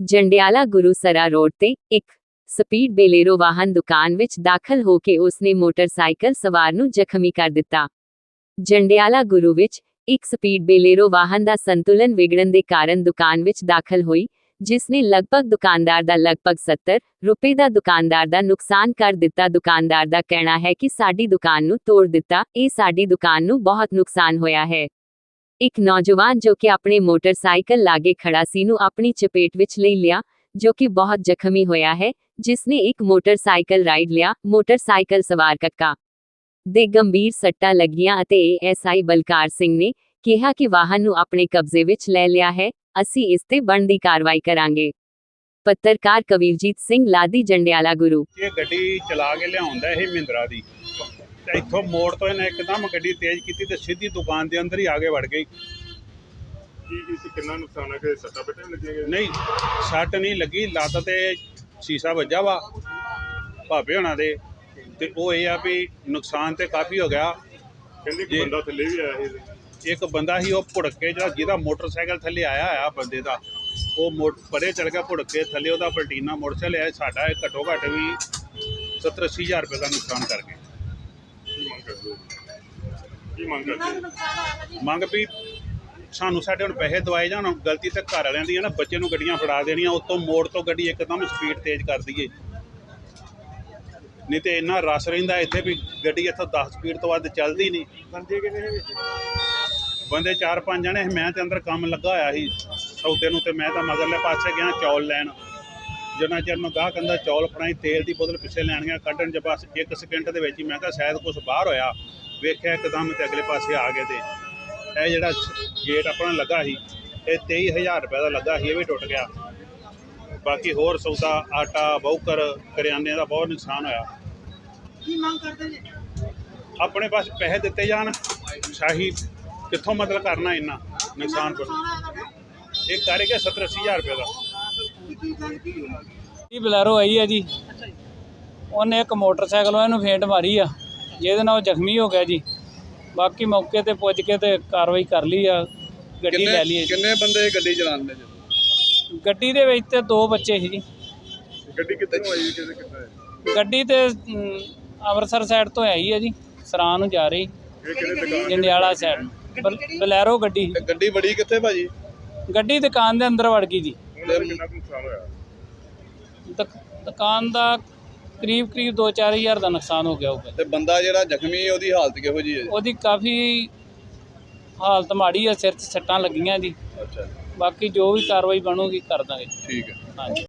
Jandiala ਗੁਰੂਸਰਾ road ਤੇ ਇੱਕ speed ਬੇਲੇਰੋ ਵਾਹਨ ਦੁਕਾਨ ਵਿੱਚ ਦਾਖਲ ਹੋ ਕੇ ਉਸਨੇ ਮੋਟਰਸਾਈਕਲ ਸਵਾਰ ਨੂੰ ਜ਼ਖਮੀ ਕਰ ਦਿੱਤਾ। ਜੰਡਿਆਲਾ ਗੁਰੂ ਵਿੱਚ ਇੱਕ ਸਪੀਡ ਬੇਲੇਰੋ ਵਾਹਨ ਦਾ ਸੰਤੁਲਨ ਵਿਗੜਨ ਦੇ ਕਾਰਨ ਦੁਕਾਨ ਵਿੱਚ ਦਾਖਲ ਹੋਈ ਜਿਸ ਨੇ ਲਗਭਗ ਦੁਕਾਨਦਾਰ ਦਾ ਲਗਭਗ 70 ਰੁਪਏ ਦਾ ਦੁਕਾਨਦਾਰ ਦਾ ਨੁਕਸਾਨ ਕਰ ਦਿੱਤਾ। ਦੁਕਾਨਦਾਰ ਦਾ ਕਹਿਣਾ ਹੈ ਕਿ ਸਾਡੀ ਦੁਕਾਨ ਨੂੰ ਤੋੜ ਦਿੱਤਾ। ਇਹ ਸਾਡੀ ਦੁਕਾਨ ਨੂੰ ਬਹੁਤ ਨੁਕਸਾਨ ਹੋਇਆ ਹੈ। ਇੱਕ ਨੌਜਵਾਨ ਜੋ ਕਿ ਆਪਣੇ ਮੋਟਰਸਾਈਕਲ ਲਾਗੇ ਖੜਾ ਸੀ ਨੂੰ ਆਪਣੀ ਚਪੇਟ ਵਿੱਚ ਲੈ ਲਿਆ, ਜੋ ਕਿ ਬਹੁਤ ਜ਼ਖਮੀ ਹੋਇਆ ਹੈ, ਜਿਸ ਨੇ ਇੱਕ ਮੋਟਰਸਾਈਕਲ ਰਾਈਡ ਲਿਆ, ਮੋਟਰਸਾਈਕਲ ਸਵਾਰ ਕੱਕਾ ਦੇ ਗੰਭੀਰ ਸੱਟਾਂ ਲੱਗੀਆਂ ਅਤੇ ਏਐਸਆਈ ਬਲਕਾਰ ਸਿੰਘ ਨੇ ਕਿਹਾ ਕਿ ਵਾਹਨ ਨੂੰ ਆਪਣੇ ਕਬਜ਼ੇ ਵਿੱਚ ਲੈ ਲਿਆ ਹੈ, ਅਸੀਂ ਇਸ ਤੇ ਬਣਦੀ ਕਾਰਵਾਈ ਕਰਾਂਗੇ। ਪੱਤਰਕਾਰ ਕਵੀਰਜੀਤ ਸਿੰਘ ਲਾਦੀ ਜੰਡਿਆਲਾ ਗੁਰੂ। ਇਹ ਗੱਡੀ ਚਲਾ ਕੇ ਲਿਆਉਂਦਾ ਇਹ ਮਹਿੰਦਰਾ ਦੀ। ਤੇ ਇੱਥੋਂ ਮੋੜ ਤੋਂ ਇਹਨੇ ਇੱਕਦਮ ਗੱਡੀ ਤੇਜ਼ ਕੀਤੀ ਤੇ ਸਿੱਧੀ ਦੁਕਾਨ ਦੇ ਅੰਦਰ ਹੀ ਆ ਕੇ ਵੜ ਗਈ। ਕੀ ਕੀ ਸੀ? ਕਿੰਨਾ ਨੁਕਸਾਨ ਹੈ? ਕਿ ਸੱਟਾ ਬੇਟੇ ਲੱਗੇਗਾ ਨਹੀਂ ਸੱਟ ਨਹੀਂ ਲੱਗੀ ਲੱਤ ਤੇ ਸ਼ੀਸ਼ਾ ਵੱਜਾ ਵਾ ਭਾਪੇ ਹੋਣਾ ਦੇ ਤੇ ਉਹ ਇਹ ਆ ਵੀ ਨੁਕਸਾਨ ਤੇ ਕਾਫੀ ਹੋ ਗਿਆ। ਕਹਿੰਦੇ ਕਿ ਜੀ। ਬੰਦਾ ਥੱਲੇ ਵੀ ਆਇਆ ਸੀ। ਇੱਕ ਬੰਦਾ ਸੀ ਉਹ ਭੁੜਕ ਕੇ ਜਿਹੜਾ ਜਿਹਦਾ ਮੋਟਰਸਾਈਕਲ ਥੱਲੇ ਆਇਆ ਆ ਬੰਦੇ ਦਾ ਉਹ ਮੋਟ ਪਰੇ ਚੜ ਗਿਆ ਭੁੜਕ ਕੇ ਥੱਲੇ ਉਹਦਾ ਪਲਟੀਨਾ ਮੋਟਰਸਾਈਕਲ ਆਇਆ ਸਾਡਾ ਇਹ ਘੱਟੋ ਘੱਟ ਵੀ 70 ਅੱਸੀ ਹਜ਼ਾਰ ਰੁਪਏ ਦਾ ਨੁਕਸਾਨ ਕਰ ਗਏ ਕੀ ਮੰਗ ਕਰਦੇ ਮੰਗ ਵੀ ਸਾਨੂੰ ਸਾਡੇ ਹੁਣ ਪੈਸੇ ਦਵਾਏ ਜਾਣ ਗਲਤੀ ਤਾਂ ਘਰ ਵਾਲਿਆਂ ਦੀ ਹੈ ਨਾ ਬੱਚੇ ਨੂੰ ਗੱਡੀਆਂ ਫੜਾ ਦੇਣੀਆਂ ਉਤੋਂ ਮੋੜ ਤੋਂ ਗੱਡੀ ਇੱਕਦਮ ਸਪੀਡ ਤੇਜ਼ ਕਰ ਦਈਏ। ਨਹੀਂ ਤੇ ਇੰਨਾ ਰਸ ਰਹਿੰਦਾ ਇੱਥੇ ਵੀ ਗੱਡੀ ਇੱਥੋਂ 10 ਸਪੀਡ ਤੋਂ ਵੱਧ ਚੱਲਦੀ ਨਹੀਂ। ਬੰਦੇ ਕਿੰਨੇ ਹੈ ਵਿੱਚ? ਬੰਦੇ ਚਾਰ ਪੰਜ ਜਣੇ ਸੀ ਮੈਂ ਤੇ ਅੰਦਰ ਕੰਮ ਲੱਗਾ ਹੋਇਆ ਸੀ ਸੌਦੇ ਨੂੰ ਤੇ ਮੈਂ ਤਾਂ ਮਗਰਲੇ ਪਾਸੇ ਗਿਆ ਚੌਲ ਲੈਣ। ਜਿੰਨਾ ਚਿਰ ਨੂੰ ਗਾਹ ਕੰਦਾ ਚੌਲ ਫੜਾਈ ਤੇਲ ਦੀ ਬੋਤਲ ਪਿੱਛੇ ਲੈਣ ਗਿਆ ਕੱਢਣ ਚ ਬਸ ਇੱਕ ਸਕਿੰਟ ਦੇ ਵਿੱਚ ਹੀ ਮੈਂ ਕਿਹਾ ਸ਼ਾਇਦ ਕੁਝ ਬਾਹਰ ਹੋਇਆ। ਵੇਖਿਆ ਇੱਕਦਮ ਤੇ ਅਗਲੇ ਪਾਸੇ ਆ ਗਏ ਤੇ। ਇਹ ਜਿਹੜਾ ਗੇਟ ਆਪਣਾ ਲੱਗਾ ਸੀ ਇਹ 23000 ਰੁਪਏ ਦਾ ਲੱਗਾ ਸੀ ਇਹ ਵੀ ਟੁੱਟ ਗਿਆ। ਬਾਕੀ ਹੋਰ ਸੌਦਾ ਆਟਾ ਬੌਕਰ ਕਰਿਆਨੇ ਦਾ ਬਹੁਤ ਨੁਕਸਾਨ ਹੋਇਆ। ਕੀ ਮੰਗ ਕਰਦੇ ਜੀ? ਆਪਣੇ ਪਾਸ ਪੈਸੇ ਦਿੱਤੇ ਜਾਣ। ਸ਼ਾਹੀ ਕਿੱਥੋਂ ਮਤਲਬ ਕਰਨਾ ਇੰਨਾ ਨੁਕਸਾਨ ਪਰ ਇਹ ਕਰੇਗਾ 70 ਹਜ਼ਾਰ ਰੁਪਏ ਦਾ। ਇਹ ਬਲੈਰੋ ਆਈ ਹੈ ਜੀ। ਉਹਨੇ ਇੱਕ ਮੋਟਰਸਾਈਕਲ ਉਹ ਇਹਨੂੰ ਫੇਂਟ ਮਾਰੀ ਆ। ਜਿਹਦੇ ਨਾਲ ਉਹ ਜ਼ਖਮੀ ਹੋ ਗਿਆ ਜੀ। ਬਾਕੀ ਮੌਕੇ ਤੇ ਪੁੱਜ ਕੇ ਤੇ ਕਾਰਵਾਈ ਕਰ ਲਈ ਆ। ਗੱਡੀ ਲੈ ਲਈ ਹੈ ਜੀ। ਕਿੰਨੇ ਬੰਦੇ ਗੱਡੀ ਚਲਾਉਂਦੇ ਜੀ ਗੱਡੀ ਦੇ ਵਿੱਚ ਤੇ ਦੋ ਬੱਚੇ ਸੀ ਜੀ। ਗੱਡੀ ਕਿੱਥੋਂ ਆਈ ਕਿਹਦੇ ਕਿੱਥੇ ਗੱਡੀ ਤੇ ਅਮ, ਅੰਮ੍ਰਿਤਸਰ ਸਾਈਡ ਤੋਂ ਆਈ ਹੈ ਜੀ। ਸਰਾਂ ਨੂੰ ਜਾ ਰਹੀ। ਇਹ ਕਿਹੜੇ ਦੁਕਾਨ? ਜੰਡਿਆਲਾ ਸਾਈਡ ਬਲ- ਬਲੈਰੋ ਗੱਡੀ। ਤੇ ਗੱਡੀ ਬੜੀ ਕਿੱਥੇ ਭਾਜੀ? ਗੱਡੀ ਦੁਕਾਨ ਦੇ ਅੰਦਰ ਵੜ ਗਈ ਜੀ। ਕਿੰਨਾ ਕੁ ਨੁਕਸਾਨ ਹੋਇਆ। ਦੁਕ- ਦੁਕਾਨ ਦਾ ਕਰੀਬ ਕਰੀਬ 2-4 ਹਜ਼ਾਰ ਦਾ ਨੁਕਸਾਨ ਹੋ ਗਿਆ ਹੋਊਗਾ। ਤੇ ਬੰਦਾ ਜਿਹੜਾ ਜ਼ਖਮੀ ਹੈ ਉਹਦੀ ਹਾਲਤ ਕਿਹੋ ਜੀ ਹੈ ਜੀ? ਉਹਦੀ ਕਾਫੀ ਹਾਲਤ ਮਾੜੀ ਆ ਸਿਰ 'ਚ ਸੱਟਾਂ ਲੱਗੀਆਂ ਜੀ। ਅੱਛਾ। ਬਾਕੀ ਜੋ ਵੀ ਕਾਰਵਾਈ ਬਣੂਗੀ ਕਰ ਦਾਂਗੇ। ਠੀਕ ਹੈ। ਹਾਂਜੀ।